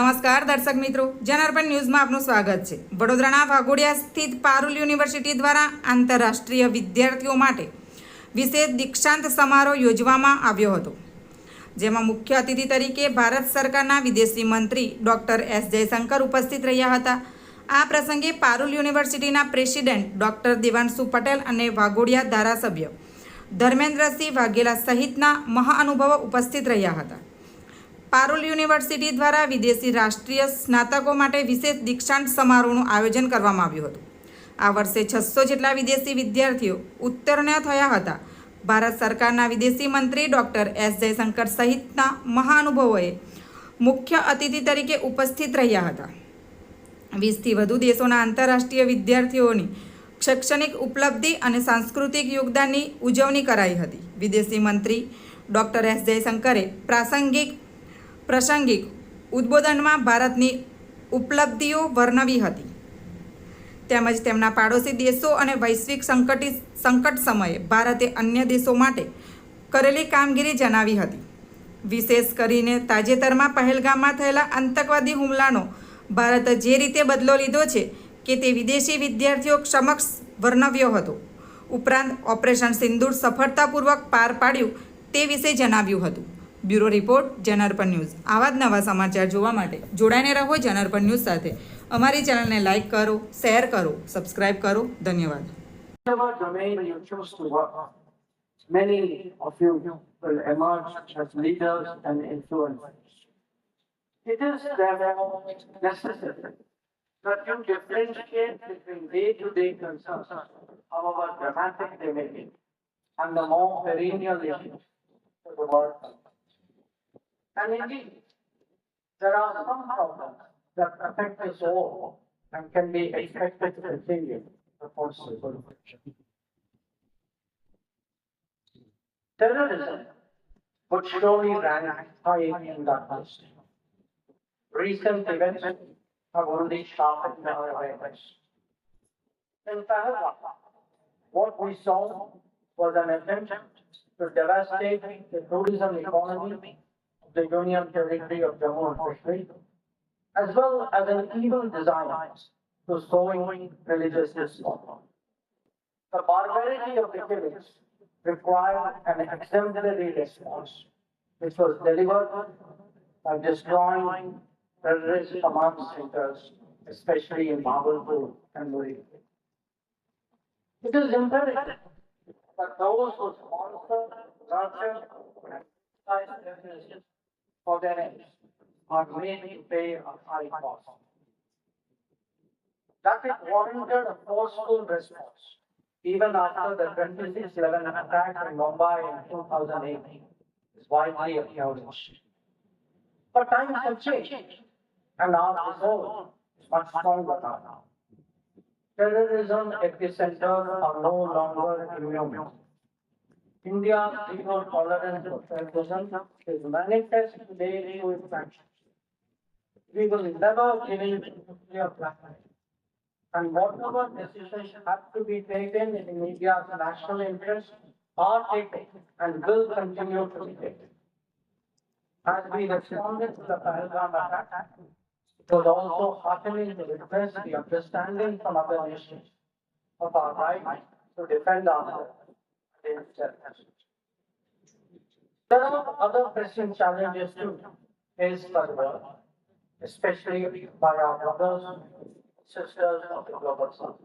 નમસ્કાર દર્શક મિત્રો, જનાર્પણ ન્યૂઝમાં આપનું સ્વાગત છે. વડોદરાના વાઘોડિયા સ્થિત પારુલ યુનિવર્સિટી દ્વારા આંતરરાષ્ટ્રીય વિદ્યાર્થીઓ માટે વિશેષ દીક્ષાંત સમારોહ યોજવામાં આવ્યો હતો. જેમાં મુખ્ય અતિથિ તરીકે ભારત સરકારના વિદેશી મંત્રી ડૉક્ટર એસ જયશંકર ઉપસ્થિત રહ્યા હતા. આ પ્રસંગે પારુલ યુનિવર્સિટીના પ્રેસિડેન્ટ ડૉક્ટર દેવાંશુ પટેલ અને વાઘોડિયા ધારાસભ્ય ધર્મેન્દ્રસિંહ વાઘેલા સહિતના મહાનુભવો ઉપસ્થિત રહ્યા હતા. પારુલ યુનિવર્સિટી દ્વારા વિદેશી રાષ્ટ્રીય સ્નાતકો માટે વિશેષ દીક્ષાંત સમારોહનું આયોજન કરવામાં આવ્યું હતું. આ વર્ષે છસો જેટલા વિદેશી વિદ્યાર્થીઓ ઉત્તીર્ણ થયા હતા. ભારત સરકારના વિદેશી મંત્રી ડૉક્ટર એસ જયશંકર સહિતના મહાનુભાવોએ મુખ્ય અતિથિ તરીકે ઉપસ્થિત રહ્યા હતા. વીસથી વધુ દેશોના આંતરરાષ્ટ્રીય વિદ્યાર્થીઓની શૈક્ષણિક ઉપલબ્ધિ અને સાંસ્કૃતિક યોગદાનની ઉજવણી કરાઈ હતી. વિદેશી મંત્રી ડૉક્ટર એસ જયશંકરે પ્રાસંગિક પ્રાસંગિક ઉદ્બોધનમાં ભારતની ઉપલબ્ધિઓ વર્ણવી હતી. તેમજ તેમના પાડોશી દેશો અને વૈશ્વિક સંકટી સંકટ સમયે ભારતે અન્ય દેશો માટે કરેલી કામગીરી જણાવી હતી. વિશેષ કરીને તાજેતરમાં પહેલગામમાં થયેલા આતંકવાદી હુમલાનો ભારતે જે રીતે બદલો લીધો છે કે તે વિદેશી વિદ્યાર્થીઓ સમક્ષ વર્ણવ્યો હતો. ઉપરાંત ઓપરેશન સિંદૂર સફળતાપૂર્વક પાર પાડ્યું તે વિશે જણાવ્યું હતું. બ્યુરો રિપોર્ટ જનાર્પણ ન્યૂઝ આવા જ નવા સમાચાર જોવા માટે જોડાઈને રહો જનાર્પણ ન્યૂઝ સાથે અમારી ચેનલને લાઇક કરો શેર કરો સબસ્ક્રાઇબ કરો ધન્યવાદ many of you will emerge as leaders and influencers. It is therefore necessary that you differentiate between day-to-day concerns, however dramatic they may be, and the more perennial issues of the world. And indeed, there are some problems that affect us all and can be expected to continue the foreseeable future. Terrorism would surely rank high in that list. Recent events have only sharpened our awareness. In Pahalgam, what we saw was an attempt to devastate the tourism economy the Union Territory of Jammu and Kashmir, as well as an evil design to sowing religious discord. The barbarity of the killings required an exemplary response, which was delivered by destroying terrorist command centers, especially in Bahawalpur and Muri. It is imperative that those who sponsor, nurture, and for ends are made to pay a high cost. That it warranted a forceful response, even after the twenty-six eleven attack in Mumbai in two thousand eight, is widely acknowledged. But times have changed, and our resolve is much stronger now. Terrorism epicenters are no longer immune. India's zero tolerance for terrorism is manifest today through its actions. We will never give in to nuclear. And whatever decisions have to be taken in India's national interest are taken and will continue to be taken. As we responded to the Pahalgam attack, it was also heartening to witness the understanding from other nations of our right to defend ourselves. There are other pressing challenges by the world, especially by our brothers, sisters of the global south.